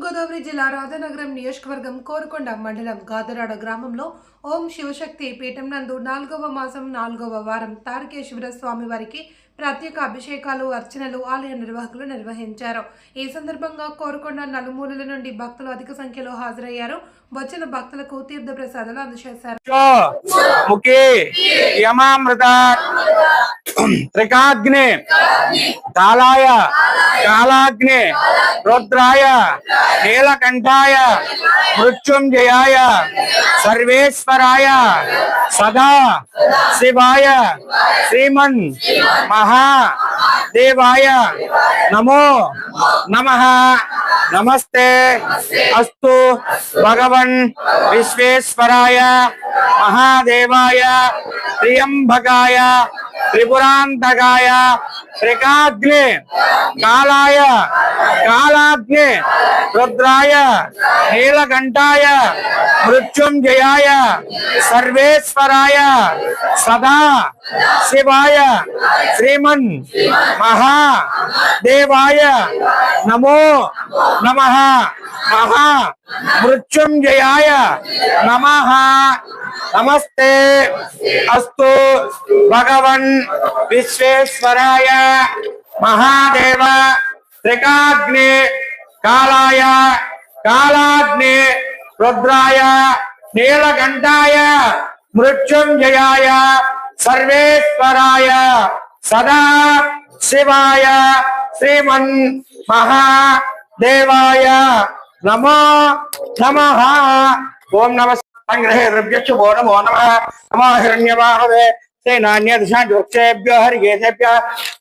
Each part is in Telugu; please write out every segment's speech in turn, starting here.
తూర్పుగోదావరి జిల్లా రాధానగరం నియోజకవర్గం కోరుకొండ మండలం గాదరాడ గ్రామంలో ఓం శివశక్తి పీఠం నందు నాలుగవ మాసం నాలుగవ వారం తారకేశ్వర స్వామి వారికి ప్రత్యేక అభిషేకాలు అర్చనలు ఆలయ నిర్వాహకులు నిర్వహించారు. ఈ సందర్భంగా కోరుకొండ నలుమూలల నుండి భక్తులు అధిక సంఖ్యలో హాజరయ్యారు. వచ్చిన భక్తులకు తీర్థ ప్రసాదాలు అందజేశారు त्रिकाग्ने, कालाय, कालाग्ने, रुद्राय, नीलकंठाय, मृत्युंजयाय, सर्वेश्वराय, सदा, शिवाय, श्रीमन महा देवाय नमो नमः। नमस्ते। अस्तु। भगवन् विश्वेश्वराय, महादेवाय, त्र्यंबकाय త్రిపురాంతకాయ श्रीकाग्ने कालाय, कालाग्ने, रुद्राय, नीलकंठाय, मृत्युंजयाय, सर्वेश्वराय, सदा, शिवाय, श्रीमन महा देवाय नमो नमः, महा मृत्युंजयाय नमः। नमस्ते। अस्तु। भगवन् విశ్వేశ్వరాయ మహాదేవ త్రికాగ్ని కాలాయ కాలాగ్నే రుద్రాయ నీలకంఠాయ మృత్యుంజయాయ సర్వేశ్వరాయ సదా శివాయ శ్రీమన్ మహా దేవాయ నమో నమ ఓం నమ సంగ్రహే రుభ్యక్ష భో నమో నమ నమో హిరణ్యవాహవే सेनान्यदृक्षेभ्य हरिगेभ्य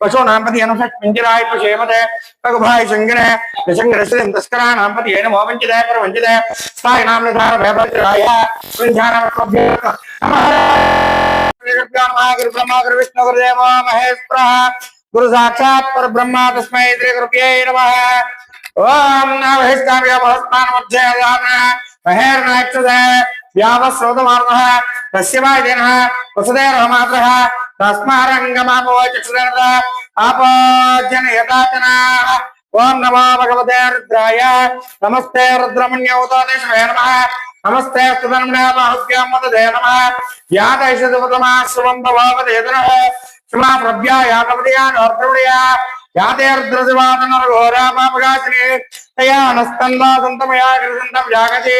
पशूनां पति अनुषक्पिञ्जराय पशेमते पगुभाय शङ्किने दशङ्करस्यं तस्कराणां पति येन मोवञ्चिते प्रवञ्चिते स्थायिनां निधारभयभद्राय वृन्धानामभ्यः गुरुब्रह्मगुरुविष्णुगुरुदेव महेश्वरः गुरु साक्षात् परब्रह्म तस्मै श्रीगुरुभ्यै नमः ॐ नमः स्थाप्य महस्तान् मध्ये महेर्नाक्षते శ్రీ గురుభ్యై నమః ఓం నమః ఓం నమో భగవతే రుద్రాయ నమస్తే రుద్రమణ్యవతోదేశమే నమ నమస్తే సుధర్మణాభ్యాం నమ నమః యాదైషదుపతమా శుభం భవావదేదనः శుభా ప్రభ్యా యాతపదయా నోర్ద్రవడయా యాతే రుద్రశివాదన ఘోరాపాపగాసిని తయా నస్తన్వాదంతమయా కృతంతం జాగతి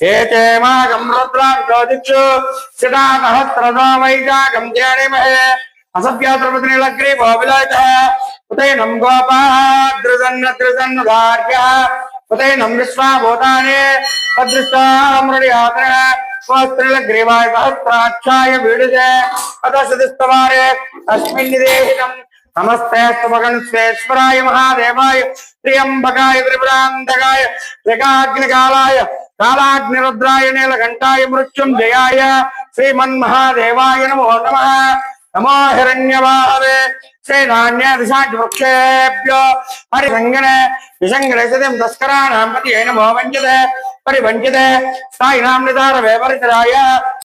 ఏకేమాగం రుద్రాం మాగం రుద్రాంతోదిక్షు వైజాగం సహస్రదో వైశాఖం చేణిమహే అసభ్యాద్రపతినిలగ్రీ భోవిలాయత ఉదయనం గోపాదృసన్న త్రిసన్న ధార్య ఉదయనం విశ్వాభూతానే అదృష్టామృడియాత్ర స్వస్త్రిలగ్రీవాయ సహస్రాక్షాయ వీడుజే అదశదిస్తవారే. అస్మిన్ నిదేహితం. నమస్తే భగన్ స్వేశ్వరాయ మహాదేవాయ. త్రియంబకాయ త్రిపురాంతకాయ. త్రికాగ్నికాలాయ కాలాగ్నిరుద్రాయ నీలకంఠాయ మృత్యుంజయాయ శ్రీమన్మహాదేవాయ నమో నమ నమో హిరణ్యవాహవే శ్రీనాన్యదిశాంతివృక్షేభ్యో హరిసంగనే విసంగణేశం తస్కరాణాం పతి నమో వంచతే పరివంచతే సాయినాం నిదార వేపరితరాయ